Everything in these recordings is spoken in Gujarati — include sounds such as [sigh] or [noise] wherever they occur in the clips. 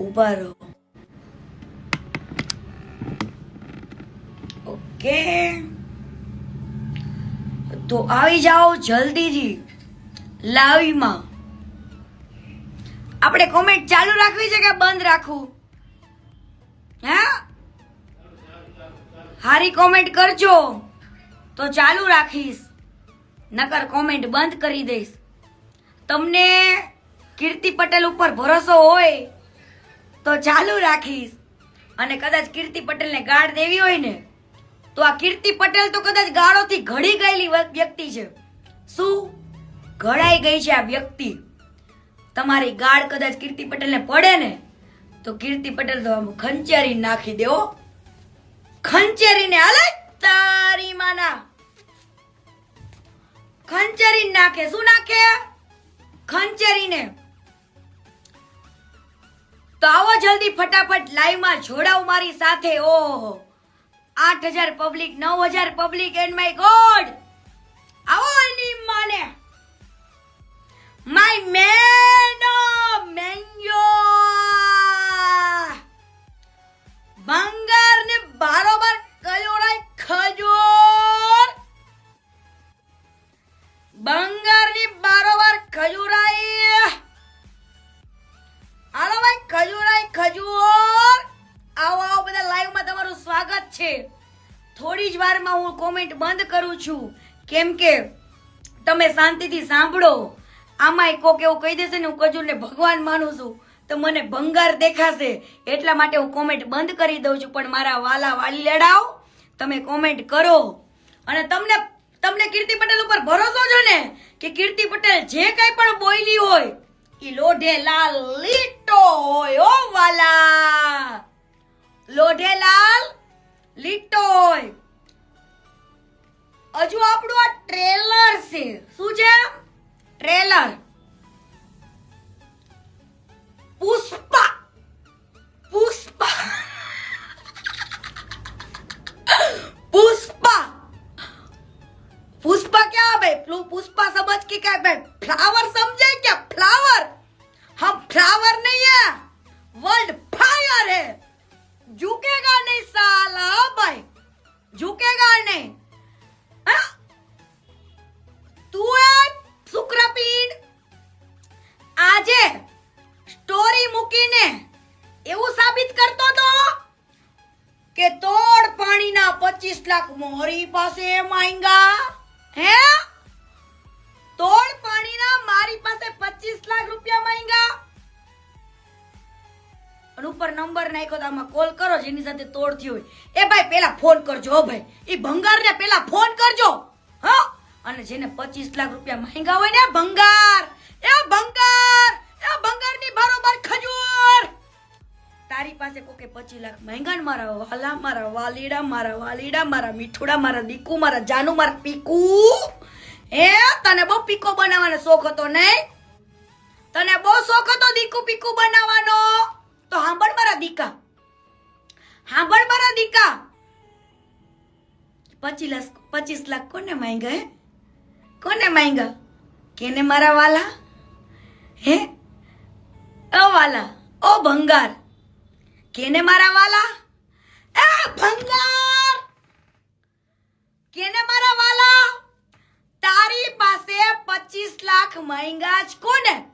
ઊભા રહો. ઓકે. તો આવી જાઓ જલ્દીથી લાવીમાં આપણે કોમેન્ટ ચાલુ રાખવી છે કે બંધ રાખવું? હે? હારી કોમેન્ટ કરજો. તો ચાલુ રાખીશ. નકર કોમેન્ટ બંધ કરી દઈશ. તમને કીર્તિ પટેલ ઉપર ભરોસો હોય તો ચાલુ રાખીશ. અને કદાચ કીર્તિ પટેલને ગાળ દેવી હોય ને, તો આ કીર્તિ પટેલ તો કદાચ ગાળોથી ઘડી ગયેલી વ્યક્તિ છે. શું? ઘડાઈ ગઈ છે આ વ્યક્તિ. તમારી ગાળ કદાચ કીર્તિ પટેલને પડે ને, તો કીર્તિ પટેલ તો ખંચેરી નાખી દેવો ખંચેરીને હાલે તારી માના. ખંચેરી નાખે. શું નાખે? ખંચેરીને. આવો જલ્દી ફટાફટ લાઈવમાં જોડાવ મારી સાથે, ઓહો. આઠ હજાર પબ્લિક નવ હજાર પબ્લિક એન્ડ માય ગોડ આવો એની માને. માય મેન મેન્યો બંગાર કરું છું. કેમ કે તમે શાંતિથી સાંભળો. આમાંય કોક એવું કહી દેશે ને, હું કજુરને ભગવાન માનું છું. તો મને ભંગાર દેખાશે. એટલા માટે હું કોમેન્ટ બંધ કરી દઉં છું. પણ મારા વાલા વાલી લડાવ તમે કોમેન્ટ કરો. અને તમને તમને કીર્તિ પટેલ ઉપર ભરોસો છે ને, કે કીર્તિ પટેલ જે કઈ પણ બોલી હોય એ લોઢે લાલ લીટો હોય ઓ વાલા. લોઢે લાલ લીટો હોય. अजू आप ट्रेलर से शुभ ट्रेलर पुष्पा पुष्पा पुष्पा पुष्पा क्या भाई पुष्पा समझ के क्या भाई फ्लावर समझे મૂકીને એવું સાબિત કરતો તો? કે તોડ પાણીના પચીસ લાખ મોરી પાસે માંગા હે? તોડ પાણીના મારી પાસે પચીસ લાખ રૂપિયા માંગા અને ઉપર નંબર નાખ્યો આમાં કોલ કરો, જેની સાથે તોડ થયો હોય. એ ભાઈ, પેલા ફોન કરજો ભાઈ. એ ભંગારને પેલા ફોન કરજો. હા? અને જેને પચીસ લાખ રૂપિયા માંગ્યા હોય ને, ભંગાર. એ ભંગાર. ભંગારની બરોબર ખજૂર! તારી પાસે કોકે પચીસ લાખ માંગ્યા મારા વાલા, મારા વાલીડા મારા વાલીડા, મારા મીઠુડા, મારા દીકુ, મારા જાનુ, મારા પીકુ? એ તને બહુ પીકો બનાવવાનો શોખ હતો નહીં? તને બહુ શોખ હતો દીકુ પીકુ બનાવવાનો? તો સાંભળ મારા દીકા. સાંભળ મારા દીકા. પચીસ લાખ પચીસ લાખ કોને માંગ્યા, હે? કોને માંગ્યા? કેને મારા વાલા? હે? વાલા ઓ ભંગાર. કેને મારા વાલા? એ ભંગાર! કેને મારા વાલા? તારી પાસે પચીસ લાખ મહેંગા જ કોને?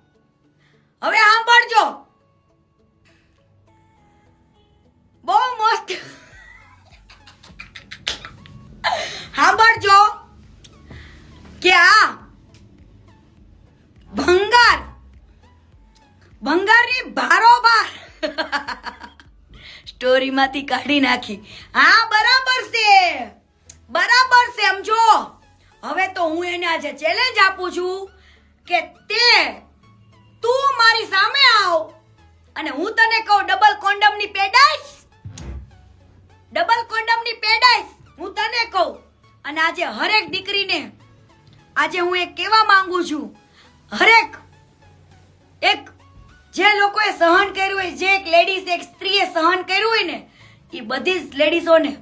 હવે સાંભળજો. બહુ મસ્ત સાંભળજો કે આ ભંગાર ભંગારની બારોબાર સ્ટોરીમાંથી કાઢી નાખી. હા, બરાબર છે. બરાબર છે, સમજો. હવે તો હું એને આજે ચેલેન્જ આપું છું કે તે, તું મારી સામે આવ અને હું તને કહું ડબલ કોન્ડમની પેડાઈશ ડબલ કોન્ડમની પેડાઈશ હું તને કહું. અને આજે હરેક દીકરીને, આજે હું એ કહેવા માંગુ છું, હરેક જે લોકોએ સહન કર્યું હોય, જે એક લેડીઝ એક સ્ત્રીએ સહન કર્યું હોય ને, એ બધી જ લેડીઝોને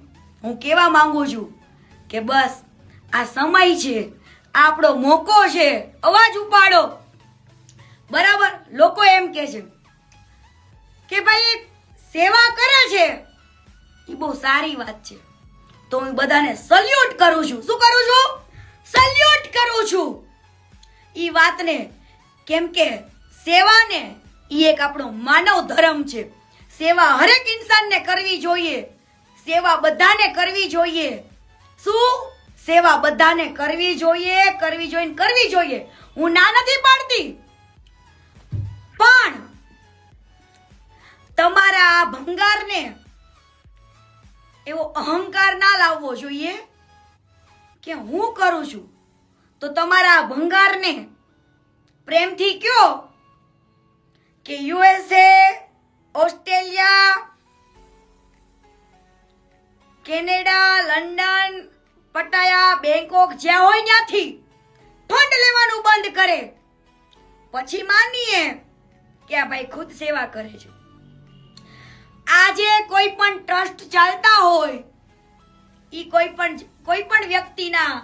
હું કહેવા માંગુ છું કે બસ, આ સમય છે, આપણો મોકો છે, અવાજ ઉપાડો. બરાબર, લોકો એમ કે છે કે ભાઈ સેવા કરે છે. એ બહુ સારી વાત છે. તો હું બધાને સલ્યુટ કરું છું. શું કરું છું? સલ્યુટ કરું છું. એ વાતને કેમ કે સેવાને ઈ એક આપણો માનવ ધર્મ છે. સેવા હરેક ઇન્સાનને કરવી જોઈએ. સેવા બધાને કરવી જોઈએ. શું? સેવા બધાને કરવી જોઈએ કરવી જોઈએ કરવી જોઈએ. હું ના નથી પાડતી. પણ તમારા આ ભંગારને એવો અહંકાર ના લાવવો જોઈએ કે હું કરું છું. તો તમારા ભંગારને પ્રેમથી કયો કે USA Australia Canada London Pattaya Bangkok જ્યાં હોય ત્યાંથી ફંડ લેવાનું બંધ કરે. પછી માનીએ કે આ ભાઈ ખુદ સેવા કરે છે. આજે કોઈ પણ ટ્રસ્ટ ચાલતા હોય, ઈ કોઈ પણ કોઈ પણ વ્યક્તિના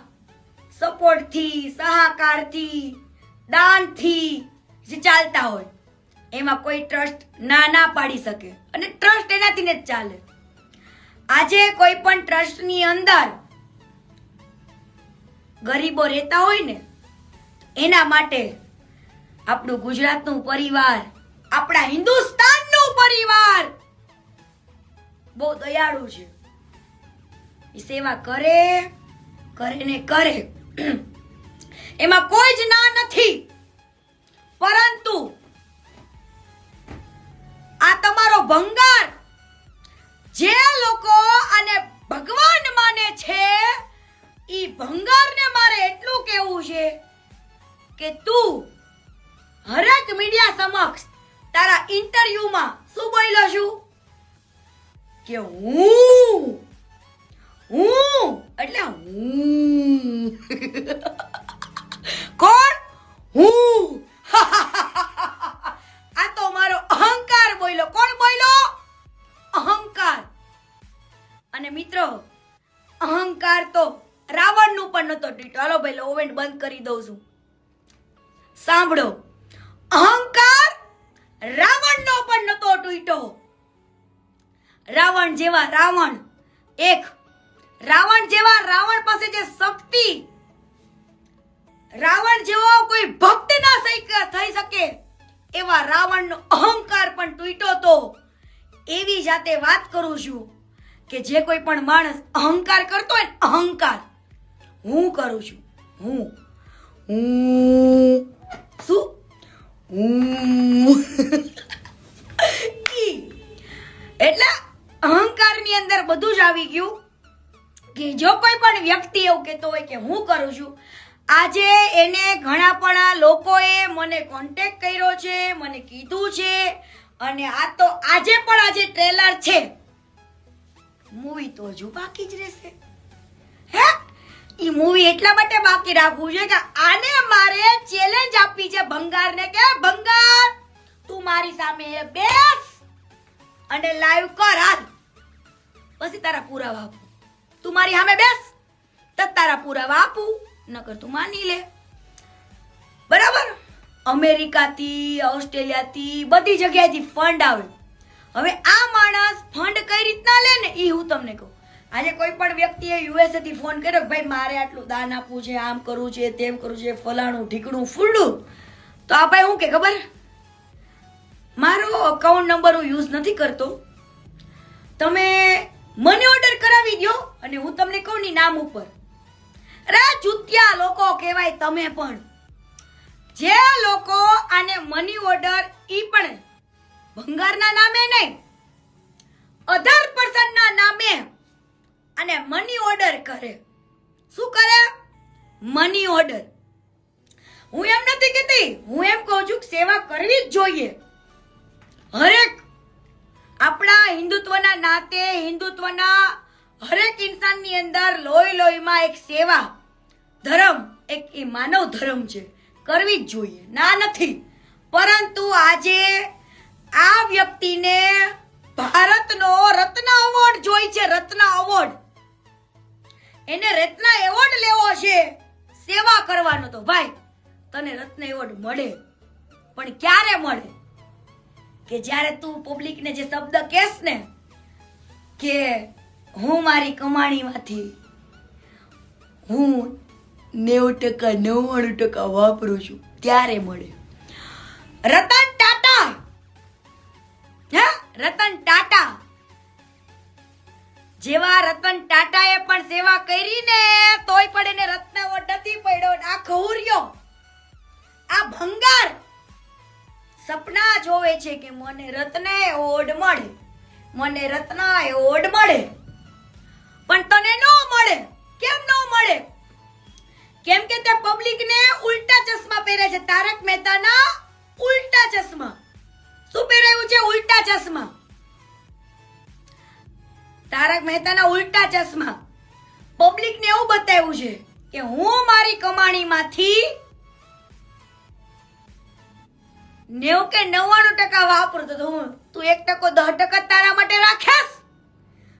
સપોર્ટથી સહકારથી, દાનથી જે ચાલતા હોય. એમાં કોઈ ટ્રસ્ટ ના ના પાડી શકે. અને ટ્રસ્ટ એનાથી ચાલે. આજે કોઈ પણ ટ્રસ્ટની અંદર ગરીબો રહેતા હોય ને, એના માટે આપણું ગુજરાતનું પરિવાર, આપણા હિન્દુસ્તાનનું પરિવાર બહુ દયાળુ છે. એ સેવા કરે કરે ને કરે. એમાં કોઈ જ ના નથી. પરંતુ આ તમારો ભંગાર. જે લોકો આને ભગવાન માને છે, ઈ ભંગારને મારે એટલું કહેવું છે કે તું હરેક મીડિયા સમક્ષ તારા ઇન્ટરવ્યુમાં શું બોલ્યો છું? કે હું હું, એટલે હું. [laughs] કોણ? હું. [laughs] પણ નતો ટ્વીટ હાલો ભાઈ ઓવેન્ટ બંધ કરી દઉં છું. સાંભળો. અહંકાર રાવણનો પણ નતો ટ્વીટો રાવણ જેવા રાવણ. એક, રાવણ જેવા રાવણ પાસે જે શક્તિ. રાવણ જેવો કોઈ ભક્ત ના થઈ શકે એવા રાવણનો અહંકાર પણ તૂટ્યો તો એવી જાતે વાત કરું છું કે જે કોઈ પણ માણસ અહંકાર કરતો હોય ને, અહંકાર હું કરું છું? હું. હું. શું? હું. અહંકારની અંદર બધું જ આવી ગયું કે જો કોઈ પણ વ્યક્તિ એવું કહેતો હોય કે હું કરું છું, આજે એને ઘણા પણ લોકોએ મને કોન્ટેક્ટ કર્યો છે, મને કીધું છે, અને આ તો આજે પણ આજે ટ્રેલર છે. મૂવી તો હજુ બાકી જ રહેશે. હે? ઈ મૂવી એટલા માટે બાકી રાખવું છે કે આને મારે ચેલેન્જ આપી છે ભંગારને કે ભંગાર, તું મારી સામે બેસ અને લાઈવ કર હાલ. પછી તારા પુરાવા આપું. તું મારી સામે બેસ, તો તારા પુરાવા આપું, નકર તું માની લે. બરાબર? અમેરિકાથી, ઓસ્ટ્રેલિયાથી બધી જગ્યાએથી ફંડ આવે. હવે આ માણસ ફંડ કઈ રીતના લે ને એ હું તમને કહું. આજે કોઈ પણ વ્યક્તિએ યુએસએથી ફોન કર્યો કે ભાઈ, મારે આટલું દાન આપવું છે, આમ કરવું છે, તેમ કરવું છે, ફલાણું, ઢીકણું, ફૂલડું. તો આ ભાઈ હું કે, ખબર? મારો અકાઉન્ટ નંબર હું યુઝ નથી કરતો. તમે મને ઓર્ડર કરાવી દો અને હું તમને કહું ની નામ ઉપર. અરે ચૂતિયા લોકો કહેવાય તમે પણ. જે લોકો આને મની ઓર્ડર ઈ પણ ભંગારના નામે નહીં. અધર પર્સનના નામે અને મની ઓર્ડર કરે. શું કરે? મની ઓર્ડર હું એમ નથી કહેતી, હું એમ કહું છું કે સેવા કરવી જ જોઈએ. હરેક આપણા હિન્દુત્વના નાતે, હિન્દુત્વના હરેક ઇન્સાનની અંદર લોહી લોહીમાં એક સેવા, ધર્મ, એક એ માનવ ધર્મ છે. કરવી જ જોઈએ. ના, નથી. પરંતુ આજે આ વ્યક્તિને ભારતનો રત્ન અવોર્ડ જોઈ છે, રત્ન અવોર્ડ એને રત્ન એવોર્ડ લેવો છે સેવા કરવાનો તો ભાઈ, તને રત્ન એવોર્ડ મળે. પણ ક્યારે મળે? કે જ્યારે તું પબ્લિકને જે શબ્દ કહેશ ને, કે હું મારી કમાણીમાંથી, હું નેવું ટકા, નવ્વાણું ટકા વાપરું છું, ત્યારે મળે. રતન ટાટા! હે? રતન ટાટા! જેવા રતન ટાટાએ પણ સેવા કરી ને તોય પણ એને રત્ન નથી પડ્યો. આ ખહુરિયો આ ભંગાર સપના જોવે છે કે મને રત્ન ઓડ મળે. મને રત્ન ઓડ મળે. પણ તને ન મળે. કેમ ન મળે? કેમ કે તે પબ્લિક ને ઉલ્ટા ચશ્મા પહેરે છે. તારક મહેતાના ઉલટા ચશ્મા. શું પહેરાયું છે? ઉલટા ચશ્મા. તારક મહેતાના ઉલ્ટા ચશ્મા. પબ્લિક ને એવું બતાવ્યું છે કે હું મારી કમાણીમાંથી નેવું કે નવ્વાણું ટકા વાપરું તો તું એક ટકો દસ ટકા